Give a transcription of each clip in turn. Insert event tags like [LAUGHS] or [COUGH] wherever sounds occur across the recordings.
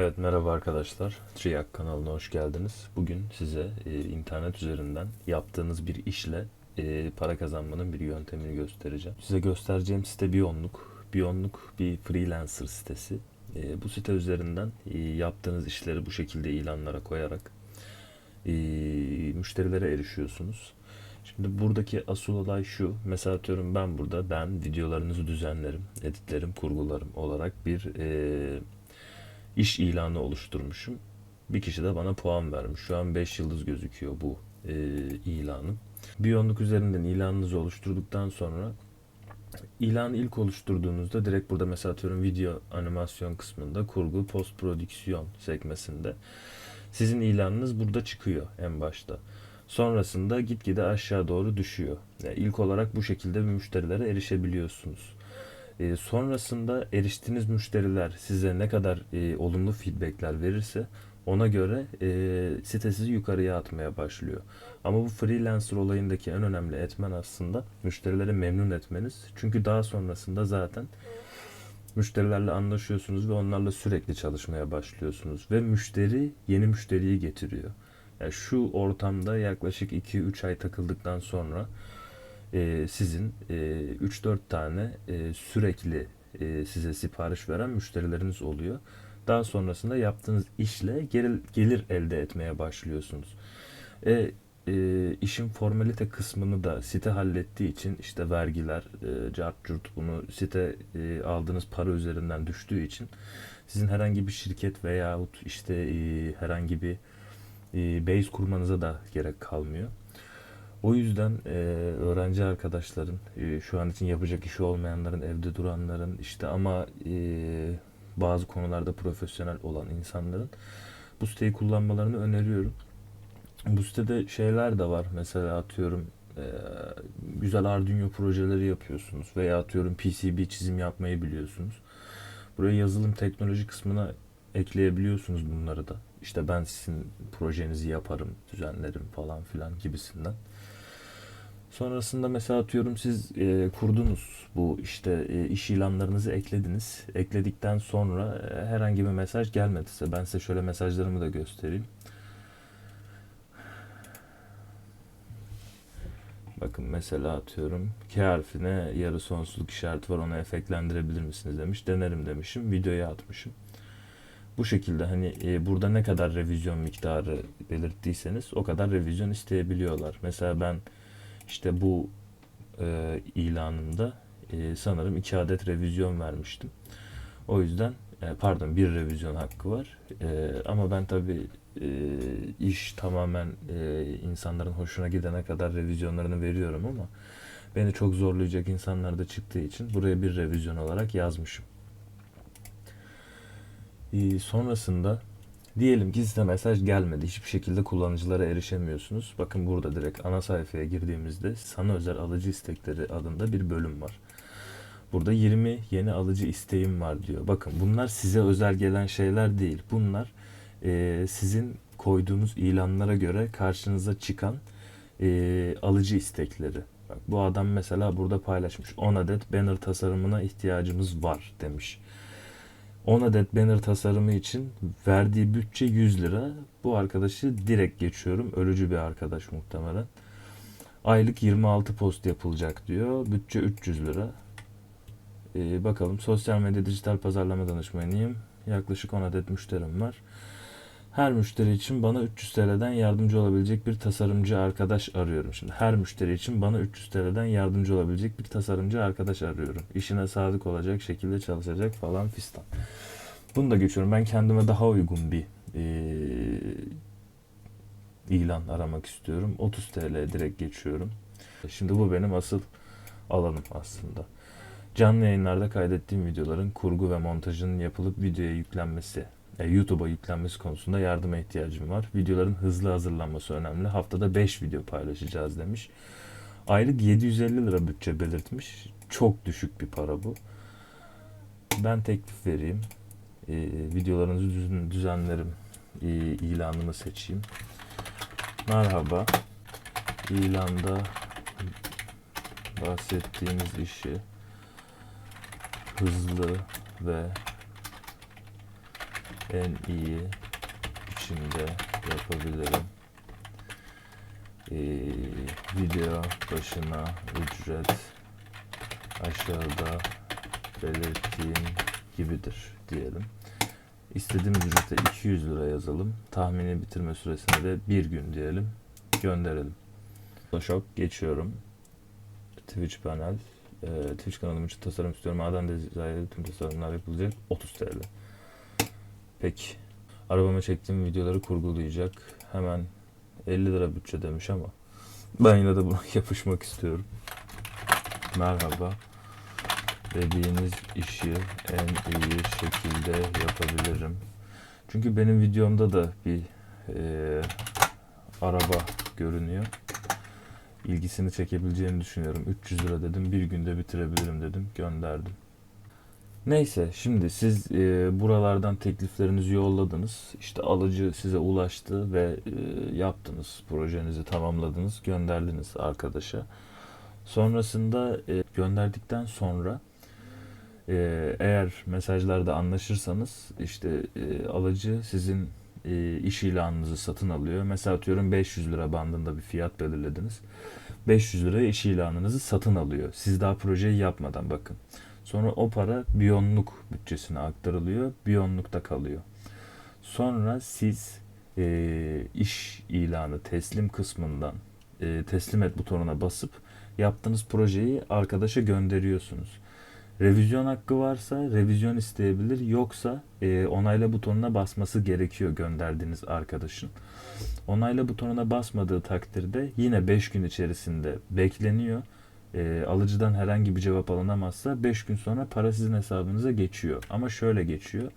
Evet merhaba arkadaşlar. Triyak kanalına hoş geldiniz. Bugün size e, internet üzerinden yaptığınız bir işle e, para kazanmanın bir yöntemini göstereceğim. Size göstereceğim site Biyonluk. Biyonluk bir freelancer sitesi. E, bu site üzerinden e, yaptığınız işleri bu şekilde ilanlara koyarak e, müşterilere erişiyorsunuz. Şimdi buradaki asıl olay şu. Mesela atıyorum ben burada ben videolarınızı düzenlerim, editlerim, kurgularım olarak bir e, iş ilanı oluşturmuşum. Bir kişi de bana puan vermiş. Şu an 5 yıldız gözüküyor bu e, ilanım. Biyonluk üzerinden ilanınızı oluşturduktan sonra ilanı ilk oluşturduğunuzda direkt burada mesela atıyorum video animasyon kısmında kurgu post prodüksiyon sekmesinde sizin ilanınız burada çıkıyor en başta. Sonrasında gitgide aşağı doğru düşüyor. Yani ilk olarak bu şekilde müşterilere erişebiliyorsunuz. E, sonrasında eriştiğiniz müşteriler size ne kadar e, olumlu feedbackler verirse ona göre e, site sizi yukarıya atmaya başlıyor. Ama bu freelancer olayındaki en önemli etmen aslında müşterileri memnun etmeniz. Çünkü daha sonrasında zaten müşterilerle anlaşıyorsunuz ve onlarla sürekli çalışmaya başlıyorsunuz ve müşteri yeni müşteriyi getiriyor. Yani şu ortamda yaklaşık 2-3 ay takıldıktan sonra e, sizin e, 3-4 tane e, sürekli e, size sipariş veren müşterileriniz oluyor. Daha sonrasında yaptığınız işle gelir, gelir elde etmeye başlıyorsunuz. E, e, işin formalite kısmını da site hallettiği için işte vergiler, e, cart curt bunu site e, aldığınız para üzerinden düştüğü için sizin herhangi bir şirket veyahut işte e, herhangi bir e, base kurmanıza da gerek kalmıyor. O yüzden e, öğrenci arkadaşların, e, şu an için yapacak işi olmayanların, evde duranların, işte ama e, bazı konularda profesyonel olan insanların bu siteyi kullanmalarını öneriyorum. Bu sitede şeyler de var. Mesela atıyorum e, güzel Arduino projeleri yapıyorsunuz veya atıyorum PCB çizim yapmayı biliyorsunuz. Buraya yazılım teknoloji kısmına ekleyebiliyorsunuz bunları da. İşte ben sizin projenizi yaparım, düzenlerim falan filan gibisinden. Sonrasında mesela atıyorum siz e, kurdunuz bu işte e, iş ilanlarınızı eklediniz. Ekledikten sonra e, herhangi bir mesaj gelmedi. Ben size şöyle mesajlarımı da göstereyim. Bakın mesela atıyorum K harfine yarı sonsuzluk işareti var onu efektlendirebilir misiniz demiş. Denerim demişim. Videoya atmışım. Bu şekilde hani e, burada ne kadar revizyon miktarı belirttiyseniz o kadar revizyon isteyebiliyorlar. Mesela ben işte bu e, ilanımda e, sanırım iki adet revizyon vermiştim. O yüzden e, pardon bir revizyon hakkı var. E, ama ben tabi e, iş tamamen e, insanların hoşuna gidene kadar revizyonlarını veriyorum ama beni çok zorlayacak insanlar da çıktığı için buraya bir revizyon olarak yazmışım. E, sonrasında Diyelim ki size mesaj gelmedi. Hiçbir şekilde kullanıcılara erişemiyorsunuz. Bakın burada direkt ana sayfaya girdiğimizde sana özel alıcı istekleri adında bir bölüm var. Burada 20 yeni alıcı isteğim var diyor. Bakın bunlar size özel gelen şeyler değil. Bunlar e, sizin koyduğunuz ilanlara göre karşınıza çıkan e, alıcı istekleri. Bak, bu adam mesela burada paylaşmış. 10 adet banner tasarımına ihtiyacımız var demiş. 10 adet banner tasarımı için verdiği bütçe 100 lira. Bu arkadaşı direkt geçiyorum. Ölücü bir arkadaş muhtemelen. Aylık 26 post yapılacak diyor. Bütçe 300 lira. Ee, bakalım sosyal medya dijital pazarlama danışmanıyım. Yaklaşık 10 adet müşterim var. Her müşteri için bana 300 TL'den yardımcı olabilecek bir tasarımcı arkadaş arıyorum. Şimdi her müşteri için bana 300 TL'den yardımcı olabilecek bir tasarımcı arkadaş arıyorum. İşine sadık olacak şekilde çalışacak falan fistan. Bunu da geçiyorum. Ben kendime daha uygun bir e, ilan aramak istiyorum. 30 TL direkt geçiyorum. Şimdi bu benim asıl alanım aslında. Canlı yayınlarda kaydettiğim videoların kurgu ve montajının yapılıp videoya yüklenmesi YouTube'a yüklenmesi konusunda yardıma ihtiyacım var. Videoların hızlı hazırlanması önemli. Haftada 5 video paylaşacağız demiş. Aylık 750 lira bütçe belirtmiş. Çok düşük bir para bu. Ben teklif vereyim. E, videolarınızı düzen, düzenlerim. E, ilanımı seçeyim. Merhaba. İlanda bahsettiğimiz işi hızlı ve en iyi biçimde yapabilirim. Ee, video başına ücret aşağıda belirttiğim gibidir diyelim. İstediğimiz ücrete 200 lira yazalım. Tahmini bitirme süresine de bir gün diyelim. Gönderelim. Photoshop geçiyorum. Twitch panel. Ee, Twitch kanalım için tasarım istiyorum. Maden Design'de tüm tasarımlar yapılacak. 30 TL. Peki. Arabama çektiğim videoları kurgulayacak. Hemen 50 lira bütçe demiş ama ben yine de buna [LAUGHS] yapışmak istiyorum. Merhaba. Dediğiniz işi en iyi şekilde yapabilirim. Çünkü benim videomda da bir e, araba görünüyor. İlgisini çekebileceğini düşünüyorum. 300 lira dedim. Bir günde bitirebilirim dedim. Gönderdim. Neyse şimdi siz e, buralardan tekliflerinizi yolladınız. İşte alıcı size ulaştı ve e, yaptınız. Projenizi tamamladınız. Gönderdiniz arkadaşa. Sonrasında e, gönderdikten sonra e, eğer mesajlarda anlaşırsanız işte e, alıcı sizin e, iş ilanınızı satın alıyor. Mesela atıyorum 500 lira bandında bir fiyat belirlediniz. 500 liraya iş ilanınızı satın alıyor. Siz daha projeyi yapmadan bakın. Sonra o para Biyonluk bütçesine aktarılıyor. Biyonlukta kalıyor. Sonra siz e, iş ilanı teslim kısmından e, teslim et butonuna basıp yaptığınız projeyi arkadaşa gönderiyorsunuz. Revizyon hakkı varsa revizyon isteyebilir. Yoksa e, onayla butonuna basması gerekiyor gönderdiğiniz arkadaşın. Onayla butonuna basmadığı takdirde yine 5 gün içerisinde bekleniyor. E, alıcıdan herhangi bir cevap alınamazsa 5 gün sonra para sizin hesabınıza geçiyor. Ama şöyle geçiyor.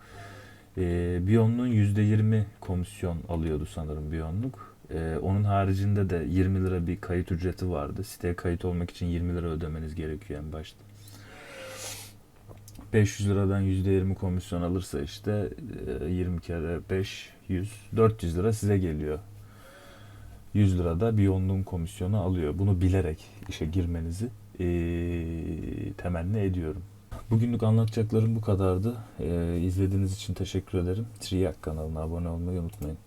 E, Biyonluğun %20 komisyon alıyordu sanırım Biyonluk. E, onun haricinde de 20 lira bir kayıt ücreti vardı. Siteye kayıt olmak için 20 lira ödemeniz gerekiyor en başta. 500 liradan %20 komisyon alırsa işte e, 20 kere 5 100 400 lira size geliyor. 100 lira da bir yoğunluğun komisyonu alıyor. Bunu bilerek işe girmenizi e, temenni ediyorum. Bugünlük anlatacaklarım bu kadardı. E, izlediğiniz için teşekkür ederim. Triyak kanalına abone olmayı unutmayın.